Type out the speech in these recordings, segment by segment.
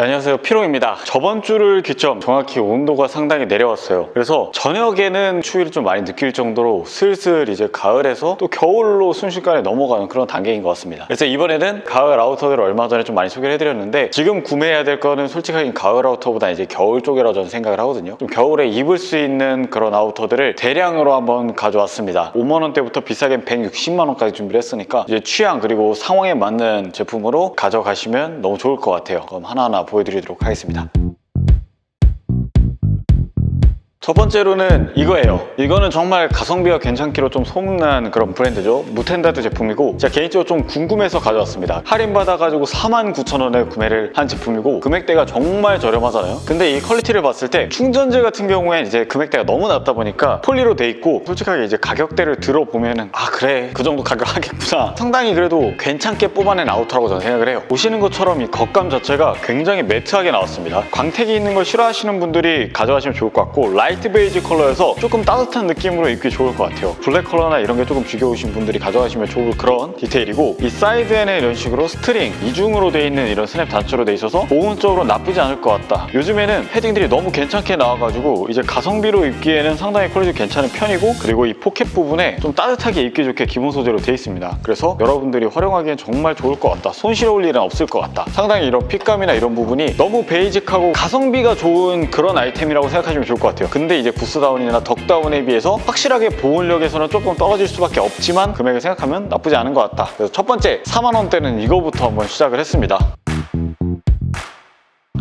네, 안녕하세요. 피롱입니다. 저번 주를 기점 정확히 온도가 상당히 내려왔어요. 그래서 저녁에는 추위를 좀 많이 느낄 정도로 슬슬 이제 가을에서 또 겨울로 순식간에 넘어가는 그런 단계인 것 같습니다. 그래서 이번에는 가을 아우터들을 얼마 전에 좀 많이 소개를 해드렸는데 지금 구매해야 될 거는 솔직하게 가을 아우터보다 이제 겨울 쪽이라고 저는 생각을 하거든요. 좀 겨울에 입을 수 있는 그런 아우터들을 대량으로 한번 가져왔습니다. 5만원대부터 비싸게 160만원까지 준비를 했으니까 이제 취향 그리고 상황에 맞는 제품으로 가져가시면 너무 좋을 것 같아요. 그럼 하나하나 보여드리도록 하겠습니다 첫 번째로는 이거예요. 이거는 정말 가성비가 괜찮기로 좀 소문난 그런 브랜드죠. 무텐다드 제품이고 제가 개인적으로 좀 궁금해서 가져왔습니다. 할인 받아가지고 49,000원에 구매를 한 제품이고 금액대가 정말 저렴하잖아요. 근데 이 퀄리티를 봤을 때 충전재 같은 경우엔 이제 금액대가 너무 낮다 보니까 폴리로 돼 있고 솔직하게 이제 가격대를 들어보면은 아 그래 그 정도 가격 하겠구나. 상당히 그래도 괜찮게 뽑아낸 아우터라고 저는 생각을 해요. 보시는 것처럼 이 겉감 자체가 굉장히 매트하게 나왔습니다. 광택이 있는 걸 싫어하시는 분들이 가져가시면 좋을 것 같고 라이트 베이지 컬러여서 조금 따뜻한 느낌으로 입기 좋을 것 같아요. 블랙 컬러나 이런 게 조금 지겨우신 분들이 가져가시면 좋을 그런 디테일이고 이 사이드에는 이런 식으로 스트링 이중으로 돼 있는 이런 스냅 단추로 돼 있어서 보온적으로 나쁘지 않을 것 같다. 요즘에는 패딩들이 너무 괜찮게 나와가지고 이제 가성비로 입기에는 상당히 퀄리티 괜찮은 편이고 그리고 이 포켓 부분에 좀 따뜻하게 입기 좋게 기본 소재로 돼 있습니다. 그래서 여러분들이 활용하기엔 정말 좋을 것 같다. 손 실어올 일은 없을 것 같다. 상당히 이런 핏감이나 이런 부분이 너무 베이직하고 가성비가 좋은 그런 아이템이라고 생각하시면 좋을 것 같아요. 근데 이제 부스다운이나 덕다운에 비해서 확실하게 보온력에서는 조금 떨어질 수밖에 없지만 금액을 생각하면 나쁘지 않은 것 같다. 그래서 첫 번째 4만 원대는 이거부터 한번 시작을 했습니다.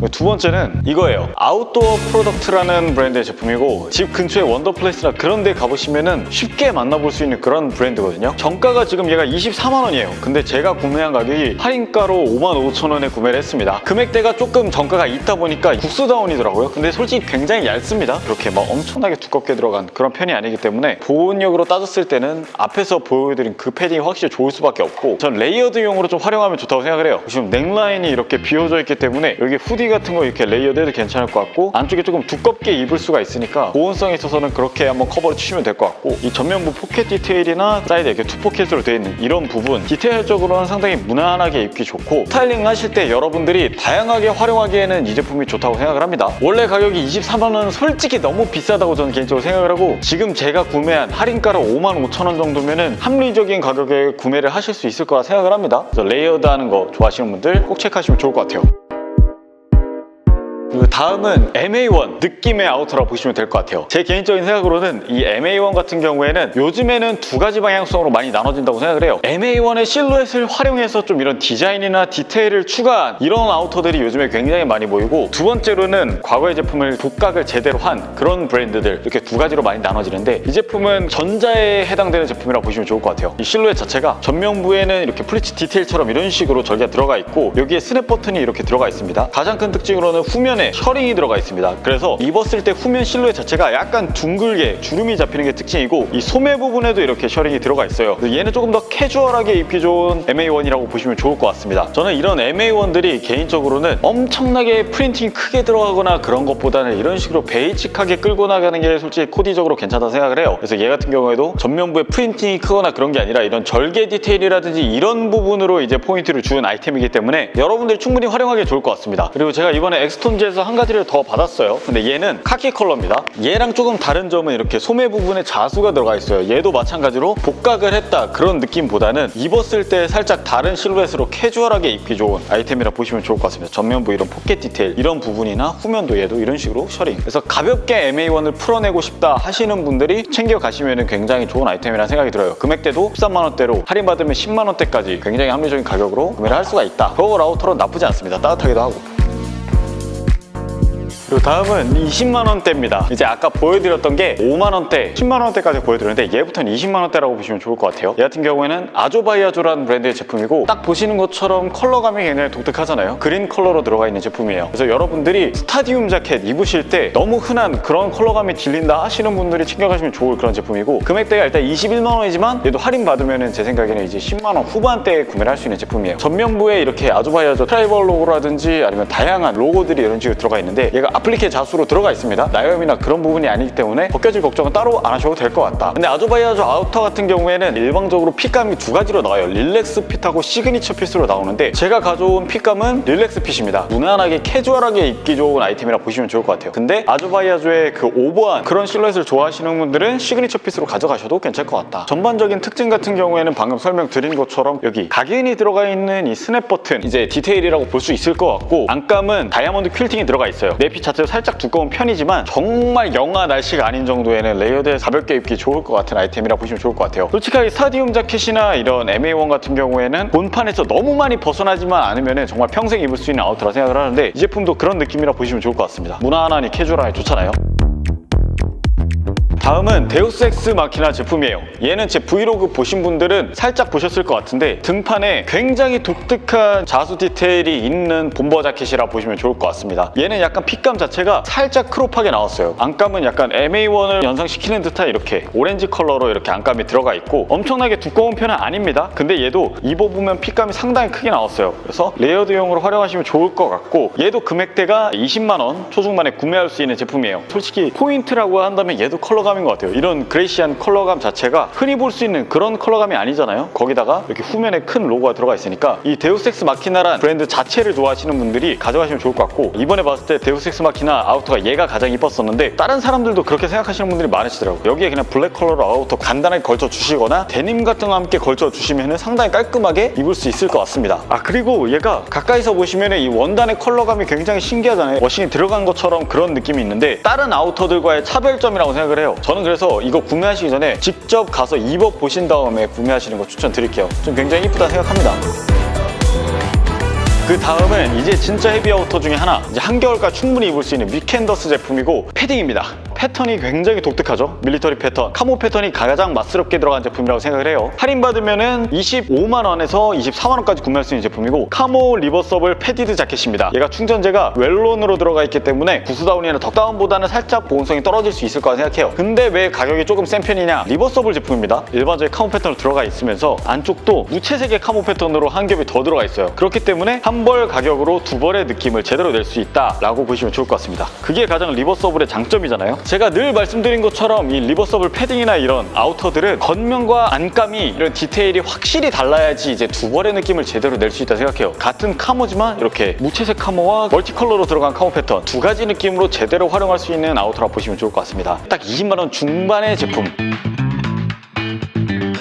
두 번째는 이거예요. 아웃도어 프로덕트라는 브랜드의 제품이고 집 근처에 원더플레이스나 그런 데 가보시면은 쉽게 만나볼 수 있는 그런 브랜드거든요. 정가가 지금 얘가 24만 원이에요. 근데 제가 구매한 가격이 할인가로 5만 5천 원에 구매를 했습니다. 금액대가 조금 정가가 있다 보니까 국수다운이더라고요. 근데 솔직히 굉장히 얇습니다. 그렇게 막 엄청나게 두껍게 들어간 그런 편이 아니기 때문에 보온력으로 따졌을 때는 앞에서 보여드린 그 패딩이 확실히 좋을 수밖에 없고 전 레이어드용으로 좀 활용하면 좋다고 생각을 해요. 지금 넥라인이 이렇게 비어져 있기 때문에 여기 후디 같은 거 이렇게 레이어드 해도 괜찮을 것 같고 안쪽에 조금 두껍게 입을 수가 있으니까 보온성에 있어서는 그렇게 한번 커버를 치시면 될 것 같고 이 전면부 포켓 디테일이나 사이드 이렇게 투 포켓으로 되어 있는 이런 부분 디테일적으로는 상당히 무난하게 입기 좋고 스타일링 하실 때 여러분들이 다양하게 활용하기에는 이 제품이 좋다고 생각을 합니다. 원래 가격이 23만 원은 솔직히 너무 비싸다고 저는 개인적으로 생각을 하고 지금 제가 구매한 할인가로 5만 5천 원 정도면은 합리적인 가격에 구매를 하실 수 있을 거라 생각을 합니다. 그래서 레이어드 하는 거 좋아하시는 분들 꼭 체크하시면 좋을 것 같아요 do 다음은 MA1 느낌의 아우터라고 보시면 될 것 같아요. 제 개인적인 생각으로는 이 MA1 같은 경우에는 요즘에는 두 가지 방향성으로 많이 나눠진다고 생각을 해요. MA1의 실루엣을 활용해서 좀 이런 디자인이나 디테일을 추가한 이런 아우터들이 요즘에 굉장히 많이 보이고 두 번째로는 과거의 제품을 복각을 제대로 한 그런 브랜드들 이렇게 두 가지로 많이 나눠지는데 이 제품은 전자에 해당되는 제품이라고 보시면 좋을 것 같아요. 이 실루엣 자체가 전면부에는 이렇게 플리츠 디테일처럼 이런 식으로 절개가 들어가 있고 여기에 스냅 버튼이 이렇게 들어가 있습니다. 가장 큰 특징으로는 후면에 셔링이 들어가 있습니다. 그래서 입었을 때 후면 실루엣 자체가 약간 둥글게 주름이 잡히는 게 특징이고 이 소매 부분에도 이렇게 셔링이 들어가 있어요. 얘는 조금 더 캐주얼하게 입기 좋은 MA1이라고 보시면 좋을 것 같습니다. 저는 이런 MA1들이 개인적으로는 엄청나게 프린팅이 크게 들어가거나 그런 것보다는 이런 식으로 베이직하게 끌고 나가는 게 솔직히 코디적으로 괜찮다 생각을 해요. 그래서 얘 같은 경우에도 전면부에 프린팅이 크거나 그런 게 아니라 이런 절개 디테일이라든지 이런 부분으로 이제 포인트를 주는 아이템이기 때문에 여러분들이 충분히 활용하기 좋을 것 같습니다. 그리고 제가 이번에 엑스톤즈에서 한 가지를 더 받았어요. 근데 얘는 카키 컬러입니다. 얘랑 조금 다른 점은 이렇게 소매 부분에 자수가 들어가 있어요. 얘도 마찬가지로 복각을 했다 그런 느낌보다는 입었을 때 살짝 다른 실루엣으로 캐주얼하게 입기 좋은 아이템이라 보시면 좋을 것 같습니다. 전면부 이런 포켓 디테일 이런 부분이나 후면도 얘도 이런 식으로 셔링. 그래서 가볍게 MA1을 풀어내고 싶다 하시는 분들이 챙겨 가시면 굉장히 좋은 아이템이라는 생각이 들어요. 금액대도 13만 원대로 할인받으면 10만 원대까지 굉장히 합리적인 가격으로 구매를 할 수가 있다. 버거 라우터로 나쁘지 않습니다. 따뜻하기도 하고. 그리고 다음은 20만 원대입니다. 이제 아까 보여드렸던 게 5만 원대, 10만 원대까지 보여드렸는데 얘부터는 20만 원대라고 보시면 좋을 것 같아요. 얘 같은 경우에는 아조바이아조라는 브랜드의 제품이고 딱 보시는 것처럼 컬러감이 굉장히 독특하잖아요. 그린 컬러로 들어가 있는 제품이에요. 그래서 여러분들이 스타디움 자켓 입으실 때 너무 흔한 그런 컬러감이 질린다 하시는 분들이 챙겨가시면 좋을 그런 제품이고 금액대가 일단 21만 원이지만 얘도 할인 받으면 제 생각에는 이제 10만 원 후반대에 구매를 할 수 있는 제품이에요. 전면부에 이렇게 아조바이아조 트라이벌 로고라든지 아니면 다양한 로고들이 이런 식으로 들어가 있는데 얘가 아플리케 자수로 들어가 있습니다. 나염이나 그런 부분이 아니기 때문에 벗겨질 걱정은 따로 안 하셔도 될 것 같다. 근데 아조바이아조 아우터 같은 경우에는 일방적으로 핏감이 두 가지로 나와요. 릴렉스 핏하고 시그니처 핏으로 나오는데 제가 가져온 핏감은 릴렉스 핏입니다. 무난하게 캐주얼하게 입기 좋은 아이템이라 보시면 좋을 것 같아요. 근데 아조바이아조의 그 오버한 그런 실루엣을 좋아하시는 분들은 시그니처 핏으로 가져가셔도 괜찮을 것 같다. 전반적인 특징 같은 경우에는 방금 설명드린 것처럼 여기 각인이 들어가 있는 이 스냅 버튼 이제 디테일이라고 볼 수 있을 것 같고 안감은 다이아몬드 퀼팅이 들어가 있어요. 내핏 자체도 살짝 두꺼운 편이지만 정말 영하 날씨가 아닌 정도에는 레이어드에 가볍게 입기 좋을 것 같은 아이템이라 보시면 좋을 것 같아요. 솔직하게 스타디움 자켓이나 이런 MA1 같은 경우에는 본판에서 너무 많이 벗어나지만 않으면 정말 평생 입을 수 있는 아우터라 생각을 하는데 이 제품도 그런 느낌이라 보시면 좋을 것 같습니다. 무난하니 캐주얼하니 좋잖아요. 다음은 데우스 엑스 마키나 제품이에요. 얘는 제 브이로그 보신 분들은 살짝 보셨을 것 같은데 등판에 굉장히 독특한 자수 디테일이 있는 본버 자켓이라 보시면 좋을 것 같습니다. 얘는 약간 핏감 자체가 살짝 크롭하게 나왔어요. 안감은 약간 MA1을 연상시키는 듯한 이렇게 오렌지 컬러로 이렇게 안감이 들어가 있고 엄청나게 두꺼운 편은 아닙니다. 근데 얘도 입어보면 핏감이 상당히 크게 나왔어요. 그래서 레이어드용으로 활용하시면 좋을 것 같고 얘도 금액대가 20만 원 초중반에 구매할 수 있는 제품이에요. 솔직히 포인트라고 한다면 얘도 컬러감인 것 같아요. 이런 그레이시한 컬러감 자체가 흔히 볼 수 있는 그런 컬러감이 아니잖아요. 거기다가 이렇게 후면에 큰 로고가 들어가 있으니까 이 데우스엑스 마키나란 브랜드 자체를 좋아하시는 분들이 가져가시면 좋을 것 같고 이번에 봤을 때 데우스엑스 마키나 아우터가 얘가 가장 이뻤었는데 다른 사람들도 그렇게 생각하시는 분들이 많으시더라고요. 여기에 그냥 블랙 컬러로 아우터 간단하게 걸쳐 주시거나 데님 같은 거 함께 걸쳐 주시면 상당히 깔끔하게 입을 수 있을 것 같습니다. 아 그리고 얘가 가까이서 보시면 이 원단의 컬러감이 굉장히 신기하잖아요. 워싱이 들어간 것처럼 그런 느낌이 있는데 다른 아우터들과의 차별점이라고 생각을 해요. 저는 그래서 이거 구매하시기 전에 직접 가서 입어 보신 다음에 구매하시는 거 추천드릴게요. 좀 굉장히 이쁘다 생각합니다. 그 다음은 이제 진짜 헤비아우터 중에 하나 이제 한겨울까 충분히 입을 수 있는 위켄더스 제품이고 패딩입니다 패턴이 굉장히 독특하죠? 밀리터리 패턴 카모 패턴이 가장 맛스럽게 들어간 제품이라고 생각을 해요. 할인받으면 은 25만 원에서 24만 원까지 구매할 수 있는 제품이고 카모 리버서블 패디드 자켓입니다. 얘가 충전재가 웰론으로 들어가 있기 때문에 구스다운이나 덕다운보다는 살짝 보온성이 떨어질 수 있을 거라 생각해요. 근데 왜 가격이 조금 센 편이냐? 리버서블 제품입니다. 일반적인 카모 패턴으로 들어가 있으면서 안쪽도 무채색의 카모 패턴으로 한 겹이 더 들어가 있어요. 그렇기 때문에 한 벌 가격으로 두 벌의 느낌을 제대로 낼 수 있다라고 보시면 좋을 것 같습니다. 그게 가장 리버서블의 장점이잖아요. 제가 늘 말씀드린 것처럼 이 리버서블 패딩이나 이런 아우터들은 겉면과 안감이 이런 디테일이 확실히 달라야지 이제 두 벌의 느낌을 제대로 낼 수 있다 생각해요. 같은 카모지만 이렇게 무채색 카모와 멀티컬러로 들어간 카모 패턴 두 가지 느낌으로 제대로 활용할 수 있는 아우터라 보시면 좋을 것 같습니다. 딱 20만 원 중반의 제품.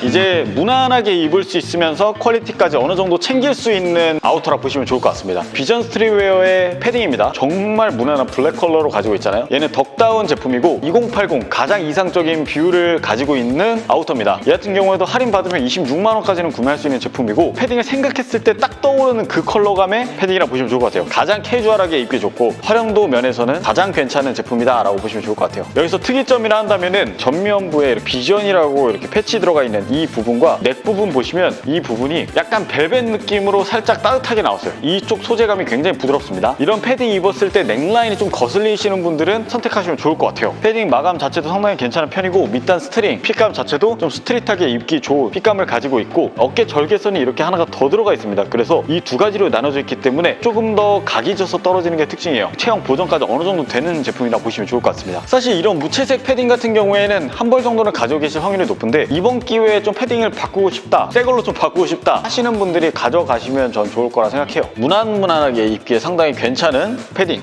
이제 무난하게 입을 수 있으면서 퀄리티까지 어느 정도 챙길 수 있는 아우터라 보시면 좋을 것 같습니다. 비전 스트리웨어의 패딩입니다. 정말 무난한 블랙 컬러로 가지고 있잖아요. 얘는 덕다운 제품이고 2080 가장 이상적인 뷰를 가지고 있는 아우터입니다. 얘 같은 경우에도 할인 받으면 26만 원까지는 구매할 수 있는 제품이고 패딩을 생각했을 때 딱 떠오르는 그 컬러감의 패딩이라 보시면 좋을 것 같아요. 가장 캐주얼하게 입기 좋고 활용도 면에서는 가장 괜찮은 제품이다라고 보시면 좋을 것 같아요. 여기서 특이점이라 한다면은 전면부에 비전이라고 이렇게 패치 들어가 있는 이 부분과 넥 부분 보시면 이 부분이 약간 벨벳 느낌으로 살짝 따뜻하게 나왔어요. 이쪽 소재감이 굉장히 부드럽습니다. 이런 패딩 입었을 때 넥라인이 좀 거슬리시는 분들은 선택하시면 좋을 것 같아요. 패딩 마감 자체도 상당히 괜찮은 편이고 밑단 스트링, 핏감 자체도 좀 스트릿하게 입기 좋은 핏감을 가지고 있고 어깨 절개선이 이렇게 하나가 더 들어가 있습니다. 그래서 이 두 가지로 나눠져 있기 때문에 조금 더 각이 져서 떨어지는 게 특징이에요. 체형 보정까지 어느 정도 되는 제품이라 보시면 좋을 것 같습니다. 사실 이런 무채색 패딩 같은 경우에는 한 벌 정도는 가지고 계실 확률이 높은데 이번 기회에 좀 패딩을 바꾸고 싶다, 새 걸로 좀 바꾸고 싶다 하시는 분들이 가져가시면 전 좋을 거라 생각해요. 무난무난하게 입기에 상당히 괜찮은 패딩.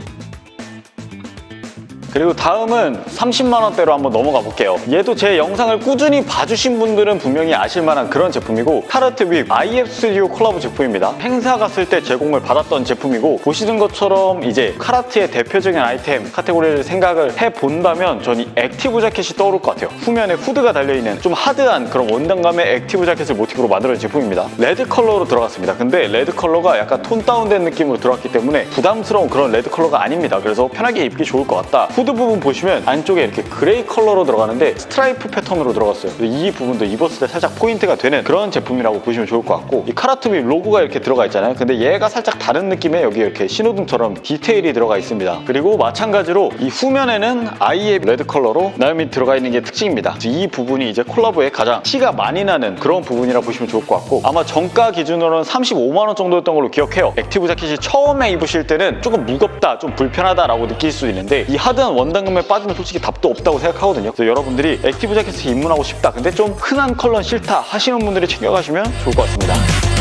그리고 다음은 30만 원대로 한번 넘어가 볼게요. 얘도 제 영상을 꾸준히 봐주신 분들은 분명히 아실 만한 그런 제품이고 카르트 윕 IF 스튜디오 콜라보 제품입니다. 행사 갔을 때 제공을 받았던 제품이고 보시는 것처럼 이제 카라트의 대표적인 아이템 카테고리를 생각을 해 본다면 전이 액티브 자켓이 떠오를 것 같아요. 후면에 후드가 달려있는 좀 하드한 그런 원단감의 액티브 자켓을 모티브로 만들어진 제품입니다. 레드 컬러로 들어갔습니다. 근데 레드 컬러가 약간 톤 다운된 느낌으로 들어갔기 때문에 부담스러운 그런 레드 컬러가 아닙니다. 그래서 편하게 입기 좋을 것 같다. 후드 부분 보시면 안쪽에 이렇게 그레이 컬러로 들어가는데 스트라이프 패턴으로 들어갔어요. 이 부분도 입었을 때 살짝 포인트가 되는 그런 제품이라고 보시면 좋을 것 같고 이 카라투비 로고가 이렇게 들어가 있잖아요. 근데 얘가 살짝 다른 느낌의 여기 이렇게 신호등처럼 디테일이 들어가 있습니다. 그리고 마찬가지로 이 후면에는 아이의 레드 컬러로 나염이 들어가 있는 게 특징입니다. 이 부분이 이제 콜라보의 가장 티가 많이 나는 그런 부분이라 보시면 좋을 것 같고 아마 정가 기준으로는 35만 원 정도였던 걸로 기억해요. 액티브 자켓이 처음에 입으실 때는 조금 무겁다, 좀 불편하다라고 느낄 수 있는데 이 하드한 원단감에 빠지면 솔직히 답도 없다고 생각하거든요. 그래서 여러분들이 액티브 자켓을 입문하고 싶다, 근데 좀 흔한 컬러는 싫다 하시는 분들이 챙겨가시면 좋을 것 같습니다.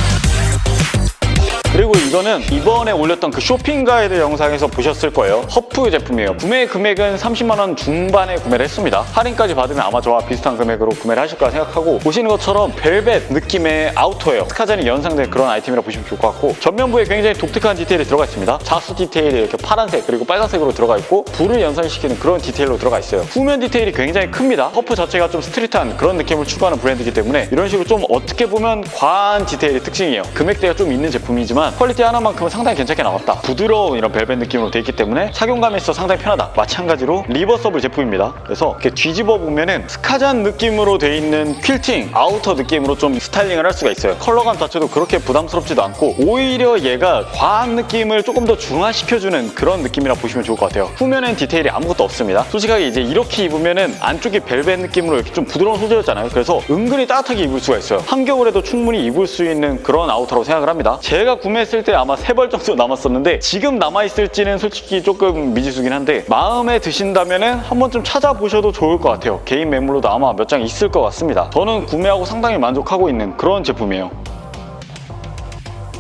그리고 이거는 이번에 올렸던 그 쇼핑 가이드 영상에서 보셨을 거예요. 허프 제품이에요. 구매 금액은 30만 원 중반에 구매를 했습니다. 할인까지 받으면 아마 저와 비슷한 금액으로 구매를 하실 거라 생각하고 보시는 것처럼 벨벳 느낌의 아우터예요. 스카잔이 연상된 그런 아이템이라 보시면 좋을 것 같고 전면부에 굉장히 독특한 디테일이 들어가 있습니다. 자수 디테일이 이렇게 파란색 그리고 빨간색으로 들어가 있고 불을 연상시키는 그런 디테일로 들어가 있어요. 후면 디테일이 굉장히 큽니다. 허프 자체가 좀 스트릿한 그런 느낌을 추구하는 브랜드이기 때문에 이런 식으로 좀 어떻게 보면 과한 디테일이 특징이에요. 금액대가 좀 있는 제품이지만 퀄리티 하나만큼은 상당히 괜찮게 나왔다. 부드러운 이런 벨벳 느낌으로 돼 있기 때문에 착용감에 있어 상당히 편하다. 마찬가지로 리버서블 제품입니다. 그래서 이렇게 뒤집어 보면은 스카잔 느낌으로 돼 있는 퀼팅 아우터 느낌으로 좀 스타일링을 할 수가 있어요. 컬러감 자체도 그렇게 부담스럽지도 않고 오히려 얘가 과한 느낌을 조금 더 중화시켜주는 그런 느낌이라 보시면 좋을 것 같아요. 후면엔 디테일이 아무것도 없습니다. 솔직하게 이제 이렇게 입으면은 안쪽이 벨벳 느낌으로 이렇게 좀 부드러운 소재였잖아요. 그래서 은근히 따뜻하게 입을 수가 있어요. 한겨울에도 충분히 입을 수 있는 그런 아우터라고 생각을 합니다. 제가 구매 했을 때 아마 세 벌 정도 남았었는데 지금 남아있을지는 솔직히 조금 미지수긴 한데 마음에 드신다면은 한 번쯤 찾아보셔도 좋을 것 같아요. 개인 매물로도 아마 몇 장 있을 것 같습니다. 저는 구매하고 상당히 만족하고 있는 그런 제품이에요.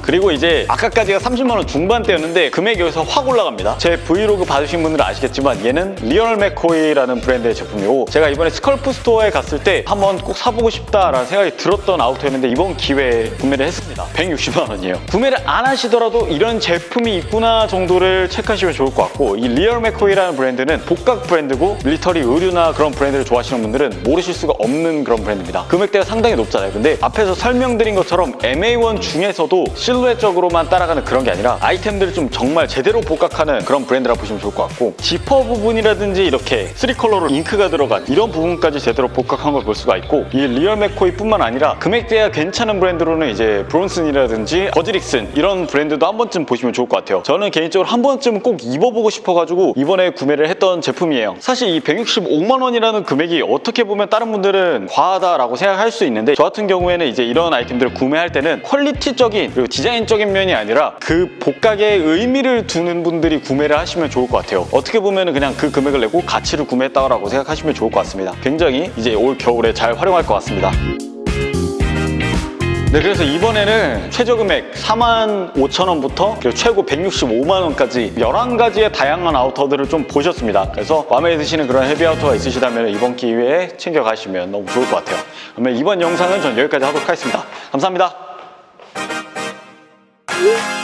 그리고 이제 아까까지가 30만 원 중반대였는데 금액이 여기서 확 올라갑니다. 제 브이로그 봐주신 분들은 아시겠지만 얘는 리얼 맥코이라는 브랜드의 제품이고 제가 이번에 스컬프 스토어에 갔을 때 한번 꼭 사보고 싶다라는 생각이 들었던 아우터였는데 이번 기회에 구매를 했습니다. 160만 원이에요. 구매를 안 하시더라도 이런 제품이 있구나 정도를 체크하시면 좋을 것 같고 이 리얼 맥코이라는 브랜드는 복각 브랜드고 밀리터리 의류나 그런 브랜드를 좋아하시는 분들은 모르실 수가 없는 그런 브랜드입니다. 금액대가 상당히 높잖아요. 근데 앞에서 설명드린 것처럼 MA1 중에서도 실 루엣적으로만 따라가는 그런 게 아니라 아이템들을 좀 정말 제대로 복각하는 그런 브랜드라 보시면 좋을 것 같고 지퍼 부분이라든지 이렇게 3컬러로 잉크가 들어간 이런 부분까지 제대로 복각한 걸 볼 수가 있고 이 리얼 맥코이 뿐만 아니라 금액대가 괜찮은 브랜드로는 이제 브론슨이라든지 버즈릭슨 이런 브랜드도 한 번쯤 보시면 좋을 것 같아요. 저는 개인적으로 한 번쯤은 꼭 입어보고 싶어가지고 이번에 구매를 했던 제품이에요. 사실 이 165만 원이라는 금액이 어떻게 보면 다른 분들은 과하다라고 생각할 수 있는데 저 같은 경우에는 이제 이런 아이템들을 구매할 때는 퀄리티적인 그리고 디자인 적인 면이 아니라 그 복각에 의미를 두는 분들이 구매를 하시면 좋을 것 같아요. 어떻게 보면 그냥 그 금액을 내고 가치를 구매했다라고 생각하시면 좋을 것 같습니다. 굉장히 이제 올 겨울에 잘 활용할 것 같습니다. 네, 그래서 이번에는 최저 금액 4만 5천 원부터 최고 165만 원까지 11가지의 다양한 아우터들을 좀 보셨습니다. 그래서 마음에 드시는 그런 헤비 아우터가 있으시다면 이번 기회에 챙겨가시면 너무 좋을 것 같아요. 그러면 이번 영상은 전 여기까지 하도록 하겠습니다. 감사합니다. you.